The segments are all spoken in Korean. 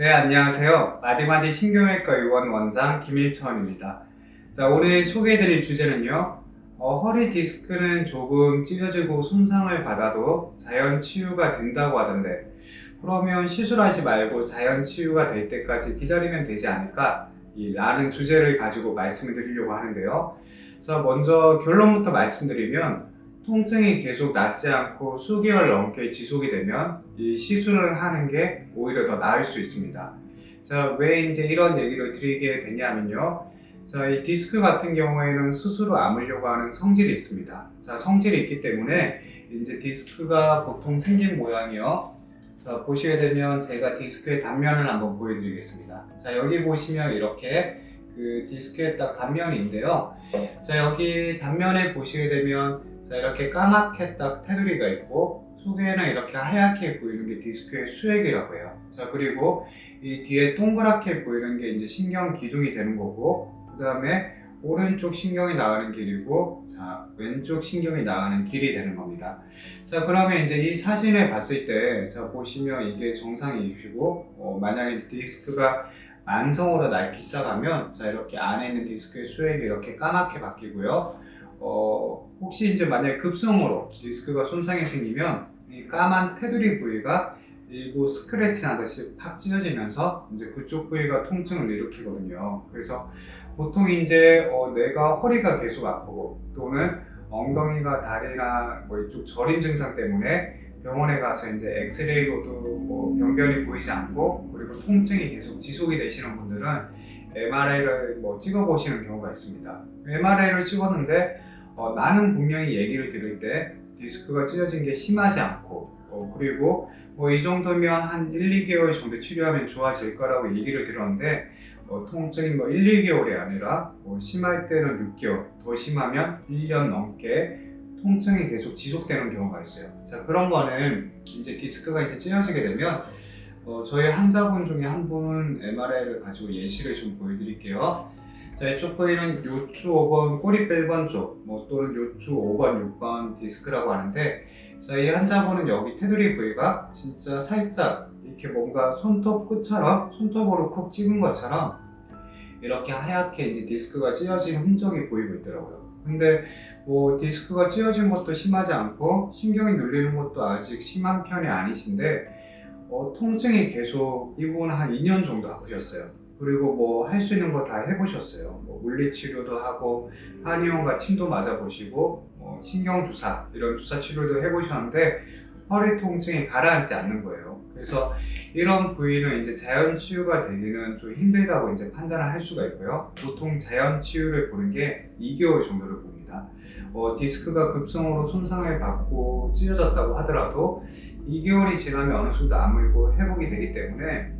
네, 안녕하세요. 마디마디 신경외과 의원 원장 김일천입니다. 자, 오늘 소개해드릴 주제는요. 어, 허리 디스크는 조금 찢어지고 손상을 받아도 자연 치유가 된다고 하던데, 그러면 시술하지 말고 자연 치유가 될 때까지 기다리면 되지 않을까? 이 라는 주제를 가지고 말씀을 드리려고 하는데요. 자, 먼저 결론부터 말씀드리면, 통증이 계속 낫지 않고 수개월 넘게 지속이 되면 이 시술을 하는 게 오히려 더 나을 수 있습니다. 자, 왜 이제 이런 얘기를 드리게 됐냐면요. 자, 이 디스크 같은 경우에는 스스로 아물려고 하는 성질이 있습니다. 자, 성질이 있기 때문에 이제 디스크가 보통 생긴 모양이요. 자, 보시게 되면 제가 디스크의 단면을 한번 보여드리겠습니다. 자, 여기 보시면 이렇게 그 디스크의 딱 단면인데요. 자, 여기 단면에 보시게 되면 자, 이렇게 까맣게 딱 테두리가 있고 속에는 이렇게 하얗게 보이는 게 디스크의 수액이라고 해요. 자, 그리고 이 뒤에 동그랗게 보이는 게 이제 신경 기둥이 되는 거고 그 다음에 오른쪽 신경이 나가는 길이고 자 왼쪽 신경이 나가는 길이 되는 겁니다. 자 그러면 이제 이 사진을 봤을 때 자 보시면 이게 정상이시고 어, 만약에 디스크가 만성으로 낡기 시작하면 자 이렇게 안에 있는 디스크의 수액이 이렇게 까맣게 바뀌고요. 어, 혹시 이제 만약에 급성으로 디스크가 손상이 생기면 이 까만 테두리 부위가 일부 스크래치 나듯이 팍 찢어지면서 이제 그쪽 부위가 통증을 일으키거든요. 그래서 보통 이제 어, 내가 허리가 계속 아프고 또는 엉덩이가 다리나 뭐 이쪽 저림 증상 때문에 병원에 가서 이제 엑스레이로도 뭐 병변이 보이지 않고 그리고 통증이 계속 지속이 되시는 분들은 MRI를 뭐 찍어보시는 경우가 있습니다. MRI를 찍었는데 어, 나는 분명히 얘기를 들을 때 디스크가 찢어진 게 심하지 않고 어, 그리고 뭐 이 정도면 한 1, 2개월 정도 치료하면 좋아질 거라고 얘기를 들었는데 어, 통증이 뭐 1, 2개월이 아니라 뭐 심할 때는 6개월, 더 심하면 1년 넘게 통증이 계속 지속되는 경우가 있어요. 자 그런 거는 이제 디스크가 이제 찢어지게 되면 어, 저희 환자분 중에 한 분 MRI를 가지고 예시를 좀 보여드릴게요. 자, 이쪽 부위는 요추 5번 꼬리뼈 1번 쪽, 뭐 또는 요추 5번, 6번 디스크라고 하는데, 자, 이 환자분은 여기 테두리 부위가 진짜 살짝 이렇게 뭔가 손톱 끝처럼, 손톱으로 콕 찍은 것처럼 이렇게 하얗게 이제 디스크가 찢어진 흔적이 보이고 있더라고요. 근데 뭐 디스크가 찢어진 것도 심하지 않고 신경이 눌리는 것도 아직 심한 편이 아니신데 어, 통증이 계속 이분 한 2년 정도 아프셨어요. 그리고 뭐 할 수 있는 거 다 해보셨어요. 뭐 물리치료도 하고 한의원과 침도 맞아보시고 뭐 신경주사 이런 주사 치료도 해보셨는데 허리 통증이 가라앉지 않는 거예요. 그래서 이런 부위는 이제 자연 치유가 되기는 좀 힘들다고 이제 판단을 할 수가 있고요. 보통 자연 치유를 보는 게 2개월 정도를 봅니다. 어, 디스크가 급성으로 손상을 받고 찢어졌다고 하더라도 2개월이 지나면 어느 정도 아물고 회복이 되기 때문에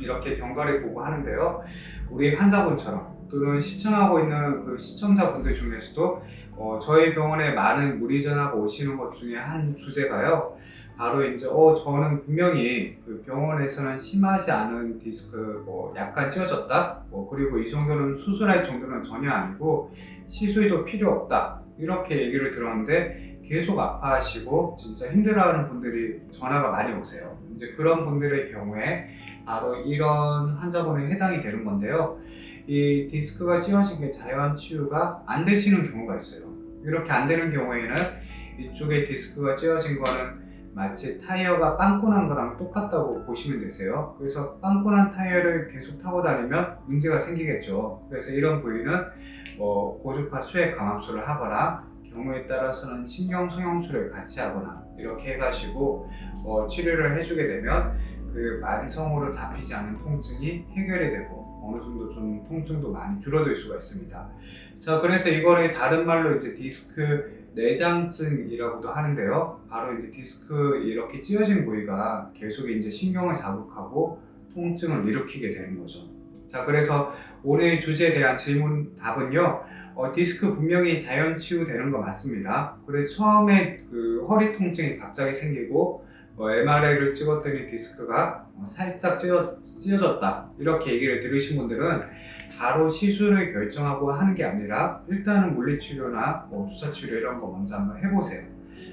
이렇게 경과를 보고 하는데요. 우리 환자분처럼 또는 시청하고 있는 그 시청자분들 중에서도 어, 저희 병원에 많은 문의 전화가 오시는 것 중에 한 주제가요. 바로 이제 어 저는 분명히 그 병원에서는 심하지 않은 디스크 뭐 약간 찢어졌다. 뭐 그리고 이 정도는 수술할 정도는 전혀 아니고 시술도 필요 없다. 이렇게 얘기를 들었는데 계속 아파하시고 진짜 힘들어하는 분들이 전화가 많이 오세요. 이제 그런 분들의 경우에 바로 이런 환자분에 해당이 되는 건데요. 이 디스크가 찢어진 게 자연 치유가 안 되시는 경우가 있어요. 이렇게 안 되는 경우에는 이쪽에 디스크가 찢어진 거는 마치 타이어가 빵꾸 난 거랑 똑같다고 보시면 되세요. 그래서 빵꾸 난 타이어를 계속 타고 다니면 문제가 생기겠죠. 그래서 이런 부위는 뭐 고주파 수액 감압술을 하거나 경우에 따라서는 신경 성형술을 같이 하거나 이렇게 해가지고 어, 치료를 해주게 되면 그 만성으로 잡히지 않은 통증이 해결이 되고 어느 정도 좀 통증도 많이 줄어들 수가 있습니다. 자, 그래서 이거를 다른 말로 이제 디스크 내장증이라고도 하는데요. 바로 이제 디스크 이렇게 찢어진 부위가 계속 이제 신경을 자극하고 통증을 일으키게 되는 거죠. 자, 그래서 오늘 주제에 대한 질문 답은요. 어, 디스크 분명히 자연 치유되는 거 맞습니다. 그래서 처음에 그 허리 통증이 갑자기 생기고 뭐 MRI를 찍었더니 디스크가 어, 살짝 찢어, 찢어졌다 이렇게 얘기를 들으신 분들은 바로 시술을 결정하고 하는 게 아니라 일단은 물리치료나 뭐 주사치료 이런 거 먼저 한번 해보세요.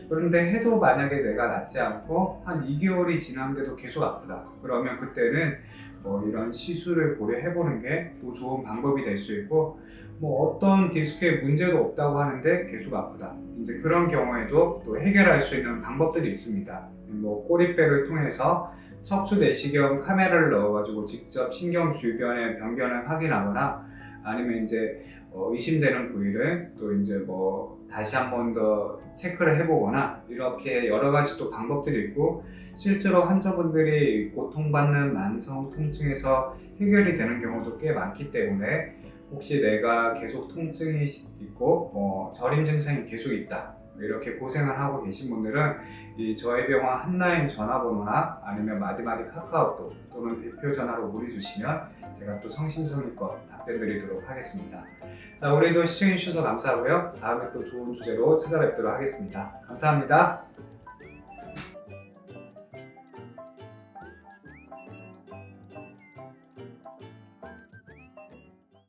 그런데 해도 만약에 내가 낫지 않고 한 2개월이 지났는데도 계속 아프다. 그러면 그때는 뭐 이런 시술을 고려해 보는 게 또 좋은 방법이 될 수 있고 뭐 어떤 디스크에 문제도 없다고 하는데 계속 아프다. 이제 그런 경우에도 또 해결할 수 있는 방법들이 있습니다. 뭐 꼬리빼를 통해서 척추 내시경 카메라를 넣어가지고 직접 신경 주변의 변변을 확인하거나 아니면 이제 어, 의심되는 부위를 또 이제 뭐 다시 한 번 더 체크를 해보거나 이렇게 여러 가지 또 방법들이 있고 실제로 환자분들이 고통받는 만성 통증에서 해결이 되는 경우도 꽤 많기 때문에 혹시 내가 계속 통증이 있고 어, 저림 증상이 계속 있다 이렇게 고생을 하고 계신 분들은 이 저희 병원 한라인 전화번호나 아니면 마디마디 카카오톡 또는 대표 전화로 문의 주시면 제가 또 성심성의껏 답변 드리도록 하겠습니다. 자, 오늘도 시청해주셔서 감사하고요. 다음에 또 좋은 주제로 찾아뵙도록 하겠습니다. 감사합니다.